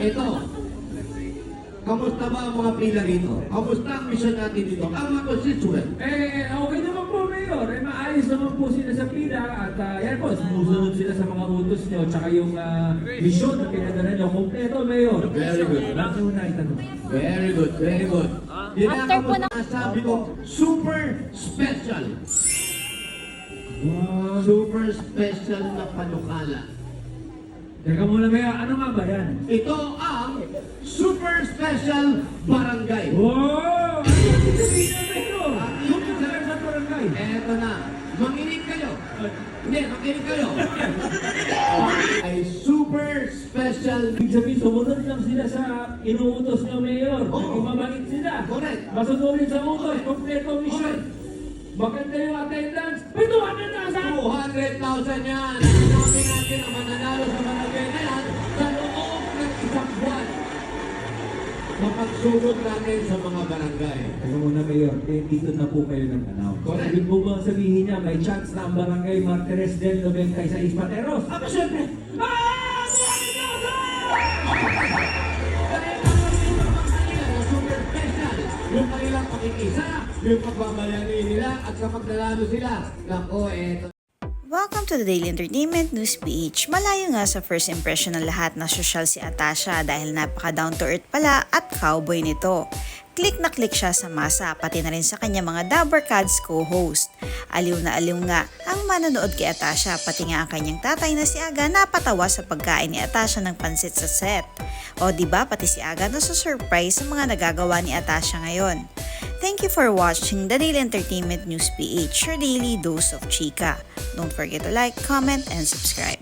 Ito. Kamusta ba ang mga pila rito? Kamusta ang mission natin dito? Ang mga constituent. Eh, okay naman po, Mayor. Eh, maayos naman po sila sa pila at uh, yan po, sumusunod sila sa mga utos nyo tsaka yung uh, mission na pinadala nyo. Kompleto, Mayor. Very good. Bakit mo na itanong? Very good, very good. After po kamusta ng- sabi ko, super special. Wow. Super special na panukala. Teka muna, Mayor. Ano nga ba yan? Ito ang super special barangay. Wow! Mayor? Yung sabihin sa barangay. Eto na. Manginig kayo. Hindi, makinig kayo. Ay super special. Ibig sabihin, sumunod lang sila sa inuutos ng Mayor. Oo. Kung mabait sila. Correct. Masunodin sa utos, kompleto mission. Maganda yung attendance. May 200 na sa 200,000 yan. Hanapin natin ang mananalo sa barangay Mapagsunod natin sa mga barangay. Teka muna, Mayor. Eh, dito na po kayo nag-announce. Correct. Ibig po ba sabihin niya, may chance na ang barangay Martires del 96 Ispateros? Aba, syempre, Ah! 200,000! dahil ang mga kanila na super special, yung kanilang pakikisa, yung pagbabayani nila, at kapag nanalo sila, nako, eto Welcome to the Daily Entertainment News PH. Malayo nga sa first impression ng lahat na social si Atasha dahil napaka down to earth pala at cowboy nito. Click na click siya sa masa pati na rin sa kanya mga Dabber Cats co-host. Aliw na aliw nga ang manonood kay Atasha pati nga ang kanyang tatay na si Aga napatawa sa pagkain ni Atasha ng pansit sa set. O di ba pati si Aga nasa-surprise sa mga nagagawa ni Atasha ngayon. Thank you for watching the Daily Entertainment News PH, your daily dose of chika. Don't forget to like, comment, and subscribe.